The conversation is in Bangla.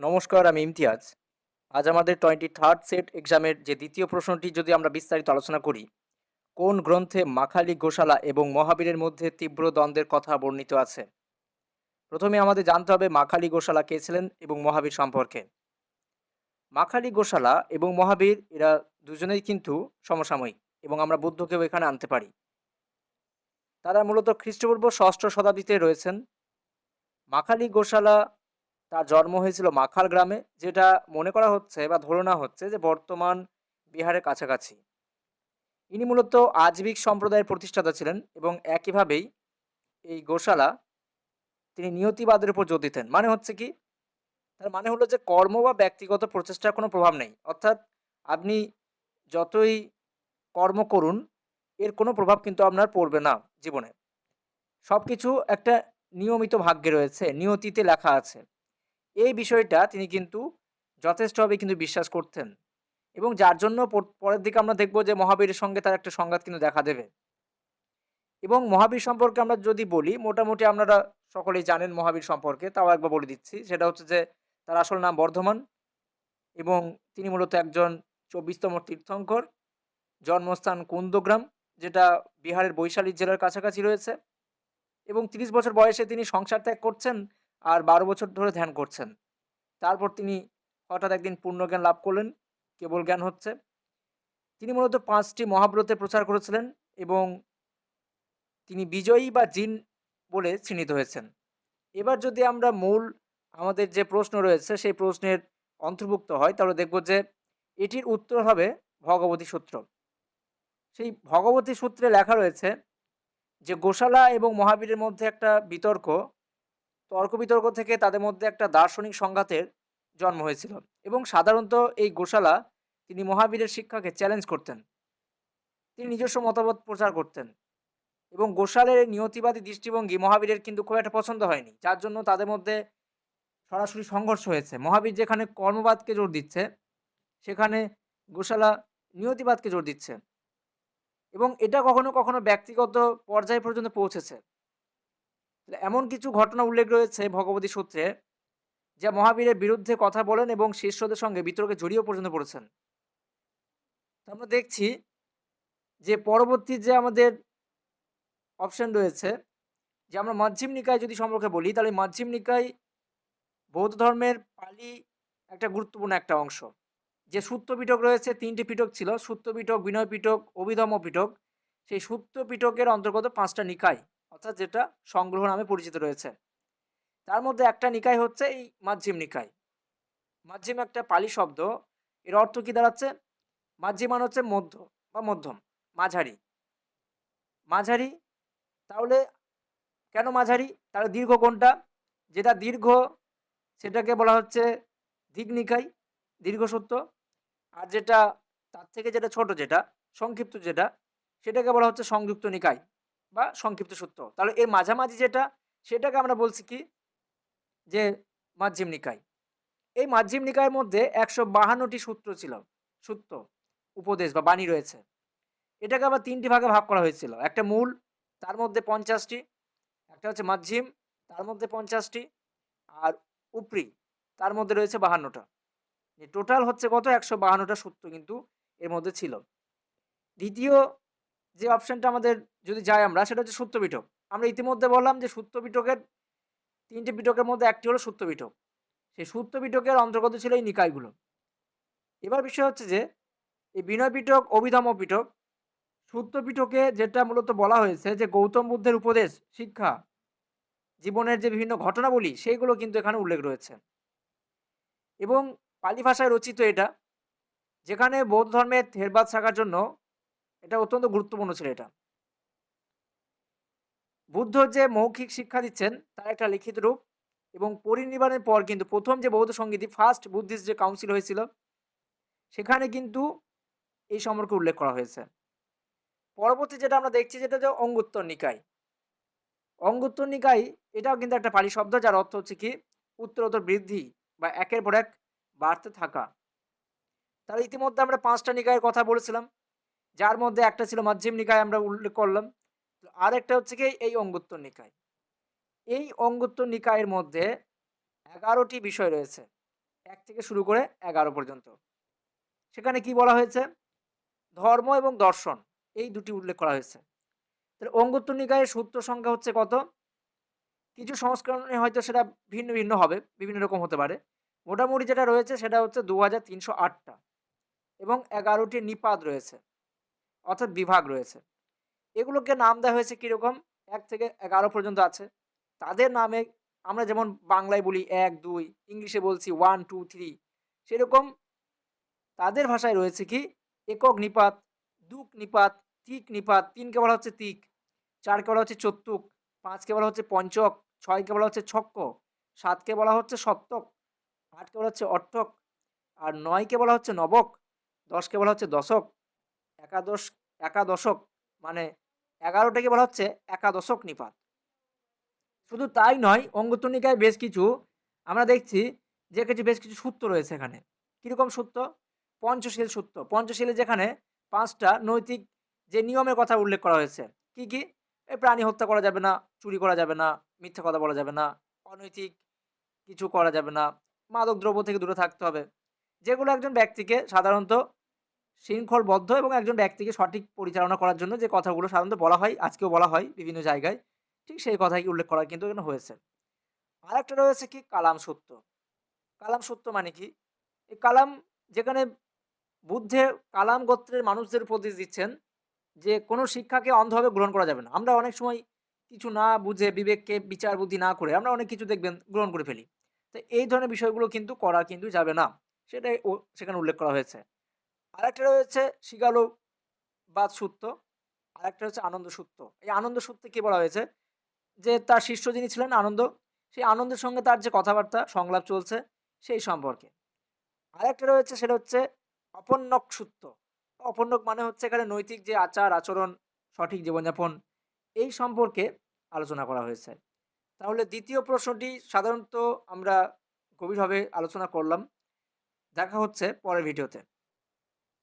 নমস্কার, আমি ইমতিয়াজ। আজ আমাদের টোয়েন্টি থার্ড সেট এক্সামের যে দ্বিতীয় প্রশ্নটি যদি আমরা বিস্তারিত আলোচনা করি, কোন গ্রন্থে মাখালি গোশালা এবং মহাবীরের মধ্যে তীব্র দ্বন্দ্বের কথা বর্ণিত আছে? প্রথমে আমাদের জানতে হবে মাখালি গোশালা কে ছিলেন এবং মহাবীর সম্পর্কে। মাখালি গোশালা এবং মহাবীর, এরা দুজনেই কিন্তু সমসাময়িক এবং আমরা বুদ্ধকেও এখানে আনতে পারি। তারা মূলত খ্রিস্টপূর্ব ষষ্ঠ শতাব্দীতে রয়েছেন। মাখালি গোশালা তার জন্ম হয়েছিল মাখাল গ্রামে, যেটা মনে করা হচ্ছে বা ধারণা হচ্ছে যে বর্তমান বিহারের কাছাকাছি। ইনি মূলত আজবিক সম্প্রদায়ের প্রতিষ্ঠাতা ছিলেন এবং একইভাবেই এই গোশালা তিনি নিয়তিবাদের উপর জোর দিতেন। মানে হচ্ছে কি, তার মানে হলো যে কর্ম বা ব্যক্তিগত প্রচেষ্টার কোনো প্রভাব নেই। অর্থাৎ আপনি যতই কর্ম করুন, এর কোনো প্রভাব কিন্তু আপনার পড়বে না জীবনে। সব কিছু একটা নিয়মিত ভাগ্যে রয়েছে, নিয়তিতে লেখা আছে। এই বিষয়টা তিনি কিন্তু যথেষ্টভাবে কিন্তু বিশ্বাস করতেন। এবং যার জন্য পরের দিকে আমরা দেখব যে মহাবীরের সঙ্গে তার একটা সংঘাত কিন্তু দেখা দেবে। এবং মহাবীর সম্পর্কে আমরা যদি বলি, মোটামুটি আপনারা সকলেই জানেন মহাবীর সম্পর্কে, তাও একবার বলে দিচ্ছি। সেটা হচ্ছে যে তার আসল নাম বর্ধমান এবং তিনি মূলত একজন চব্বিশতম তীর্থঙ্কর। জন্মস্থান কুন্দগ্রাম, যেটা বিহারের বৈশালী জেলার কাছাকাছি রয়েছে। এবং তিরিশ বছর বয়সে তিনি সংসার ত্যাগ করছেন আর বারো বছর ধরে ধ্যান করছেন। তারপর তিনি হঠাৎ একদিন পূর্ণজ্ঞান লাভ করলেন, কেবল জ্ঞান হচ্ছে। তিনি মূলত পাঁচটি মহাব্রতে প্রচার করেছিলেন এবং তিনি বিজয়ী বা জিন বলে চিহ্নিত হয়েছেন। এবার যদি আমরা মূল আমাদের যে প্রশ্ন রয়েছে, সেই প্রশ্নের অন্তর্ভুক্ত হয়, তাহলে দেখব যে এটির উত্তর হবে ভগবতী সূত্র। সেই ভগবতী সূত্রে লেখা রয়েছে যে গোশালা এবং মহাবীরের মধ্যে একটা বিতর্ক তর্ক বিতর্ক থেকে তাদের মধ্যে একটা দার্শনিক সংঘাতের জন্ম হয়েছিল এবং সাধারণত এই গোশালা তিনি মহাবীরের শিক্ষাকে চ্যালেঞ্জ করতেন। তিনি নিজস্ব মতামত প্রচার করতেন এবং গোশালের নিয়তিবাদী দৃষ্টিভঙ্গি মহাবীরের কিন্তু খুব একটা পছন্দ হয়নি, যার জন্য তাদের মধ্যে সরাসরি সংঘর্ষ হয়েছে। মহাবীর যেখানে কর্মবাদকে জোর দিচ্ছে, সেখানে গোশালা নিয়তিবাদকে জোর দিচ্ছে এবং এটা কখনো কখনো ব্যক্তিগত পর্যায় পর্যন্ত পৌঁছেছে। এমন কিছু ঘটনা উল্লেখ রয়েছে ভগবতী সূত্রে, যা মহাবীরের বিরুদ্ধে কথা বলেন এবং শিষ্যদের সঙ্গে বিতর্কে জড়িয়েও পর্যন্ত পড়েছেন। আমরা দেখছি যে পরবর্তী যে আমাদের অপশন রয়েছে, যে আমরা মাধ্যম নিকায় যদি সম্পর্কে বলি, তাহলে মাধ্যম নিকায় বৌদ্ধ ধর্মের পালি একটা গুরুত্বপূর্ণ একটা অংশ। যে সূত্র পিটক রয়েছে, তিনটি পিটক ছিল, সূত্র পিটক বিনয় পিটক অভিধম পিটক সেই সূত্র পিটকের অন্তর্গত পাঁচটা নিকায়। অর্থাৎ যেটা সংগ্রহ নামে পরিচিত রয়েছে। তার মধ্যে একটা নিকায় হচ্ছে এই মাঝিম নিকায় মাঝিম একটা পালি শব্দ, এর অর্থ কি দাঁড়াচ্ছে? মাঝিমান হচ্ছে মধ্য বা মধ্যম, মাঝারি। মাঝারি, তাহলে কেন মাঝারি? তাহলে দীর্ঘ কোনটা যেটা দীর্ঘ, সেটাকে বলা হচ্ছে দিক নিকায় দীর্ঘ সূত্র আর যেটা, তার থেকে যেটা ছোট যেটা, সংক্ষিপ্ত যেটা, সেটাকে বলা হচ্ছে সংযুক্ত নিকায় বা সংক্ষিপ্ত সূত্র। তাহলে এর মাঝামাঝি যেটা, সেটাকে আমরা বলছি কি? যে মাধ্যম নিকায়। এই মাধ্যম নিকায়ের মধ্যে একশো বাহান্নটি সূত্র ছিল, সূত্র, উপদেশ বা বাণী রয়েছে। এটাকে আবার তিনটি ভাগে ভাগ করা হয়েছিল। একটা মূল, তার মধ্যে পঞ্চাশটি। একটা হচ্ছে মাধ্যম তার মধ্যে পঞ্চাশটি। আর উপরি, তার মধ্যে রয়েছে বাহান্নটা। টোটাল হচ্ছে কত? একশো বাহান্নটা সূত্র কিন্তু এর মধ্যে ছিল। দ্বিতীয় যে অপশানটা আমাদের যদি যাই আমরা, সেটা হচ্ছে সূত্র পিটক আমরা ইতিমধ্যে বললাম যে সূত্র পিটকের তিনটে পিটকের মধ্যে একটি হলো সূত্র পিটক সেই সূত্র পিটকের অন্তর্গত ছিল এই নিকায়গুলো। এবার বিষয় হচ্ছে যে, এই বিনয় পিটক অভিধম পিটক সূত্র পিটকে যেটা মূলত বলা হয়েছে যে গৌতম বুদ্ধের উপদেশ, শিক্ষা, জীবনের যে বিভিন্ন ঘটনাবলী, সেইগুলো কিন্তু এখানে উল্লেখ রয়েছে। এবং পালি ভাষায় রচিত এটা, যেখানে বৌদ্ধ ধর্মের থেরবাদ শাখার জন্য এটা অত্যন্ত গুরুত্বপূর্ণ ছিল এটা। বুদ্ধ যে মৌখিক শিক্ষা দিচ্ছেন, তার একটা লিখিত রূপ এবং পরিনির্বাণের পর কিন্তু প্রথম যে বৌদ্ধ সঙ্গীতি ফার্স্ট বুদ্ধিস্ট যে কাউন্সিল হয়েছিল, সেখানে কিন্তু এই সম্পর্কে উল্লেখ করা হয়েছে। পরবর্তী যেটা আমরা দেখছি যেটা যে অঙ্গুত্তর নিকায় অঙ্গুত্তর নিকায় এটাও কিন্তু একটা পালি শব্দ যার অর্থ হচ্ছে কি, উত্তরোত্তর বৃদ্ধি বা একের পর এক বাড়তে থাকা। তাহলে ইতিমধ্যে আমরা পাঁচটা নিকায়ের কথা বলেছিলাম। যার মধ্যে একটা ছিল মাধ্যম নিকায় আমরা উল্লেখ করলাম। আর একটা হচ্ছে কি, এই অঙ্গুত্তর নিকায়। এই অঙ্গুত্তর নিকায়ের মধ্যে এগারোটি বিষয় রয়েছে। এক থেকে শুরু করে এগারো পর্যন্ত। সেখানে কি বলা হয়েছে? ধর্ম এবং দর্শন, এই দুটি উল্লেখ করা হয়েছে। তাহলে অঙ্গুত্তর নিকায়ের সূত্র সংখ্যা হচ্ছে কত? কিছু সংস্করণে হয়তো সেটা ভিন্ন ভিন্ন হবে, বিভিন্ন রকম হতে পারে। মোটামুটি যেটা রয়েছে সেটা হচ্ছে দু হাজার তিনশো আটটা। এবং এগারোটি নিপাত রয়েছে। অর্থাৎ বিভাগ রয়েছে। এগুলোকে নাম দেওয়া হয়েছে কীরকম? এক থেকে এগারো পর্যন্ত আছে। তাদের নামে আমরা যেমন বাংলায় বলি এক, দুই, ইংলিশে বলছি ওয়ান টু থ্রি সেরকম তাদের ভাষায় রয়েছে কি? একক নিপাত, দুক নিপাত, তিক নিপাত, তিনকে বলা হচ্ছে তিক, চারকে বলা হচ্ছে চতুক পাঁচকে বলা হচ্ছে পঞ্চক, ছয়কে বলা হচ্ছে ছক্ক, সাতকে বলা হচ্ছে সপ্তক, আটকে বলা হচ্ছে অট্টক আর নয়কে বলা হচ্ছে নবক, দশকে বলা হচ্ছে দশক একাদশ, একাদশক মানে এগারোটাকে বলা হচ্ছে একাদশক নিপাত। শুধু তাই নয় অঙ্গতনিকায় বেশ কিছু আমরা দেখছি যে কিছু, বেশ কিছু সূত্র রয়েছে এখানে। কীরকম সূত্র? পঞ্চশীল সূত্র। পঞ্চশীলে যেখানে পাঁচটা নৈতিক যে নিয়মের কথা উল্লেখ করা হয়েছে, কি কি? এই প্রাণী হত্যা করা যাবে না, চুরি করা যাবে না, মিথ্যা কথা বলা যাবে না, অনৈতিক কিছু করা যাবে না মাদক দ্রব্য থেকে দূরে থাকতে হবে। যেগুলো একজন ব্যক্তিকে সাধারণত শৃঙ্খলবদ্ধ এবং একজন ব্যক্তিকে সঠিক পরিচালনা করার জন্য যে কথাগুলো সাধারণত বলা হয়, আজকেও বলা হয় বিভিন্ন জায়গায়, ঠিক সেই কথাই উল্লেখ করা কিন্তু এখানে হয়েছে। আরেকটা রয়েছে কি? কালাম সত্য। কালাম সত্য মানে কি? এই কালাম যেখানে বুদ্ধে কালাম গোত্রের মানুষদের উপদেশ দিচ্ছেন যে কোনো শিক্ষাকে অন্ধভাবে গ্রহণ করা যাবে না। আমরা অনেক সময় কিছু না বুঝে বিবেককে, বিচার বুদ্ধি না করে আমরা অনেক কিছু দেখবেন, গ্রহণ করে ফেলি। তো এই ধরনের বিষয়গুলো কিন্তু করা কিন্তু যাবে না। সেটাই সেখানে উল্লেখ করা হয়েছে। আরেকটা রয়েছে শিগালো বাদ সূত্র, আরেকটা হচ্ছে আনন্দ সূত্র। এই আনন্দ সূত্রে কি বলা হয়েছে? যে তার শিষ্য যিনি ছিলেন আনন্দ, সেই আনন্দের সঙ্গে তার যে কথাবার্তা, সংলাপ চলছে, সেই সম্পর্কে। আরেকটা রয়েছে, সেটা হচ্ছে অপন্নক সূত্র। অপন্নক মানে হচ্ছে এখানে নৈতিক যে আচার, আচরণ, সঠিক জীবনযাপন, এই সম্পর্কে আলোচনা করা হয়েছে। তাহলে দ্বিতীয় প্রশ্নটি সাধারণত আমরা গভীরভাবে আলোচনা করলাম। দেখা হচ্ছে পরের ভিডিওতে।